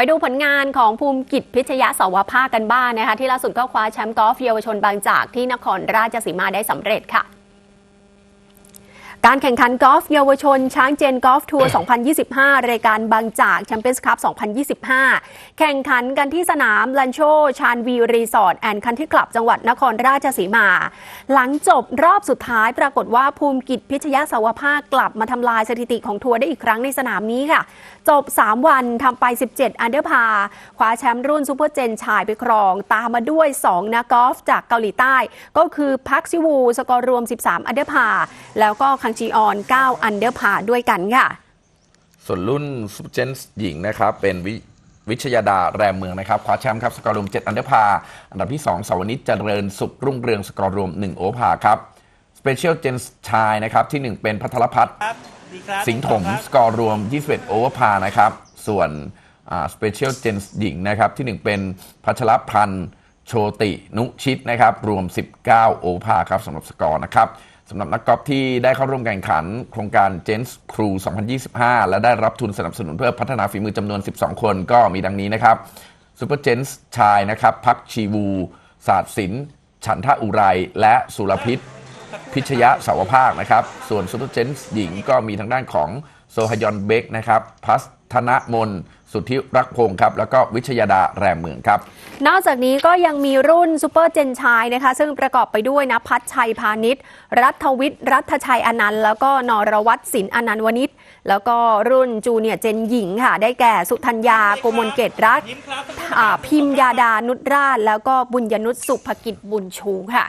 ไปดูผลงานของภูมิกิจพิชยะสวภาคกันบ้างนะคะ ที่ล่าสุดก็คว้าแชมป์กอล์ฟเยาวชนบางจากที่นครราชสีมาได้สำเร็จค่ะ การแข่งขันกอล์ฟเยาวชน ช้างเจนกอล์ฟทัวร์ 2025 รายการบางจากแชมเปี้ยนส์คัพ 2025 แข่งขันกันที่สนามลันโช ชานวีรีสอร์ทแอนด์คันที่คลับจังหวัดนครราชสีมา หลังจบรอบสุดท้ายปรากฏว่าภูมิกิจพิชยสาวภาคกลับมาทำลายสถิติของทัวร์ได้อีกครั้งในสนามนี้ค่ะ จบ 3 วันทำไป 17 อันเดอร์พาคว้าแชมป์รุ่นซูเปอร์เจนชายไปครอง ตามมาด้วย 2 นักกอล์ฟจากเกาหลีใต้ ก็คือพักซิวู สกอร์รวม 13 อันเดอร์พาแล้วก็คังจีออน 9 อันเดอร์พาด้วยกันค่ะ ส่วนรุ่นซูเปอร์เจนส์หญิงนะครับเป็นวิวิชยาดาแรมเมืองนะครับคว้าแชมป์ครับสกอร์รวม 7 อันเดอร์พา อันดับที่ 2สาวนิชเจริญสุขรุ่งเรืองสกอร์รวม 1 โอพาครับสเปเชียลเจนส์ชายนะครับที่ 1 เป็นพัทรพัฒน์ครับดีครับสิงห์ถมสกอร์รวม 21 โอเวอร์พานะครับ ส่วนสเปเชียลเจนส์หญิงนะครับที่ 1 เป็นพัชรพันธ์โชตินุชิตนะครับ รวม 19 โอเวอร์พาครับสำหรับสกอร์นะครับ สำหรับนักกอล์ฟที่ได้เข้าร่วมแข่งขัน โครงการ g e n s Crew 2025 และได้รับทุนสนับสนุนเพื่อพัฒนาฝีมือจำนวน 12 คนก็มีดังนี้นะครับซูเปอร์เจนส์ชายนะครับพักชีวู ศาสตร์ศิลป์ฉันทะอุไร และสุรพิษ พิชยะสาวภาคนะครับ ส่วนซูเปอร์เจนส์หญิงก็มีทางด้านของโซฮยอนเบกนะครับพัส ธนมนสุทธิรักพงศ์ครับแล้วก็วิชยาดาแรมเมืองครับ นอกจากนี้ก็ยังมีรุ่นซูเปอร์เจนชายนะคะ ซึ่งประกอบไปด้วยนะพัชชัยพาณิชย์ รัฐวิทย์รัฐชัยอนันต์ แล้วก็นรวัตรศิลป์อนันต์วณิชแล้วก็รุ่นจูเนียร์เจนหญิงค่ะ ได้แก่สุธัญญาโกมลเกตรัตน์พิมพิมยาดานุชราชแล้วก็บุญยนุชสุภกิจบุญชูค่ะ